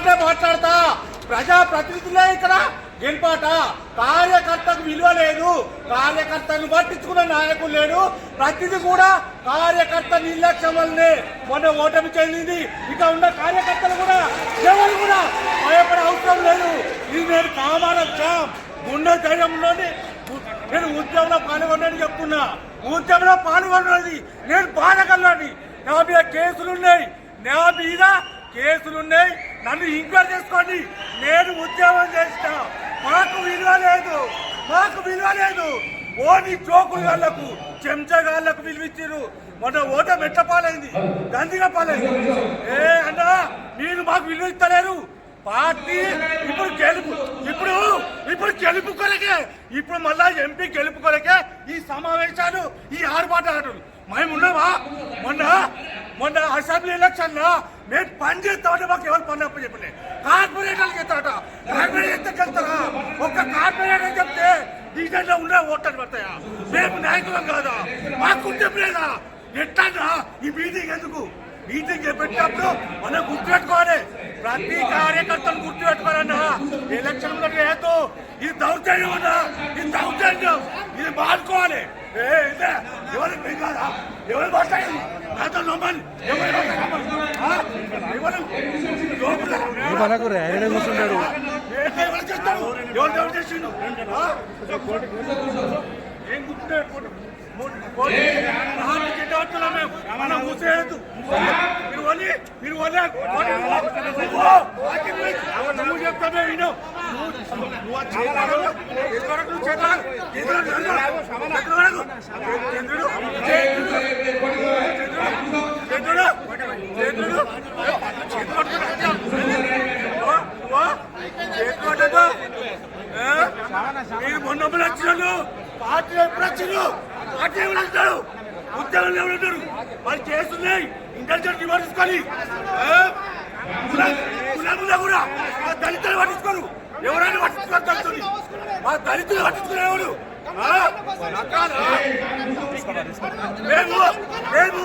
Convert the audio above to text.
మాటే మాట్లాడతా. ప్రజా ప్రతినిధులే ఇక్కడ గెలిపాట కార్యకర్తకు విలువ లేదు. కార్యకర్తను పట్టించుకున్న నాయకులు లేడు. ప్రతిదీ కూడా కార్యకర్త నిర్లక్ష్యం వల్లనే మొన్న ఓటమి చెందింది. ఇక ఉన్న కార్యకర్తలు కూడా ఎవరు కూడా భయపడే అవసరం లేదు. ఇది నేను కామానం గుండె ధైర్యంలోని నేను ఉద్యమంలో పాల్గొన్నాను చెప్తున్నా. ఉద్యమంలో పాల్గొన్నది. నేను బాధగలని నా మీద కేసులున్నాయి. నా మీద కేసులున్నాయి. నన్ను ఇంక్వైర్ చేసుకోండి. నేను ఉద్యమం చేసిన మాకు విలువ లేదు. మాకు విలువ లేదు. ఓని జోకులు గాళ్ళకు చెంచగాళ్ళకు విలువిచ్చారు మొన్న ఓట మెట్ల పాలైంది? గందిగా పాలైంది. ఏ అన్నా మీరు మాకు విలువ ఇస్తలేరు. పార్టీ ఇప్పుడు గెలుపు. ఇప్పుడు ఇప్పుడు గెలుపు కొరకే. ఇప్పుడు మళ్ళా ఎంపీ గెలుపు కొరకే ఈ సమావేశాలు ఈ ఆర్భాటాలు. మేము ఉన్నావా మొన్న మొన్న అసెంబ్లీ ఎలక్షన్లో మేము పని చేస్తామంటే మాకు ఎవరు పని అప్పు చెప్పలే కార్పొరేటర్కి ఎత్తాట కార్పొరేటర్ వెళ్తారా? ఒక్క కార్పొరేటర్ చెప్తే డీజెంట్ ఉండే ఓట్లు పడతాయా? మేము నాయకులం కాదా? మాకు చెప్పలేదా? లేదా ఎట్లా ఈ మీటింగ్ ఎందుకు? మీటింగ్ పెట్టినప్పుడు మనం గుర్తుపెట్టుకోవాలి ప్రతి కార్యకర్తను గుర్తుపెట్టుకోవాలన్నా ఎలక్షన్ లేదు ఇది దౌర్జన్యం అన్నా ఇది దౌర్జన్యం ఇది మానుకోవాలి. ఏ ఇదే. ఎవరు కాదా? ఎవరు మాట్లాడి నాతో నమ్మని ఎవరు మనకు ఆయన కూర్చుంటాడు. ఏ గుర్తుపెట్టుకోండి మనం కూర్చోలేదు. మీరు వలి మీరు వలే. నువ్వు చెప్తామే విను. నువ్వు ఆ మీరు మొన్న వచ్చినారు పార్టీ ఎప్పుడు వచ్చినారు పార్టీ ఎవరు అంటారు ఉద్యోగం ఎవరు వాళ్ళు చేస్తున్నాయి ఇంటెలిజెంట్ పట్టించుకొని కులాములా కూడా మా దళితులు పట్టించుకోరు. ఎవరైనా పట్టించుకోరు దళితులు. మా దళితులు పట్టించుకునే ఎవరు? ఆ? రకాలా? మేము మేము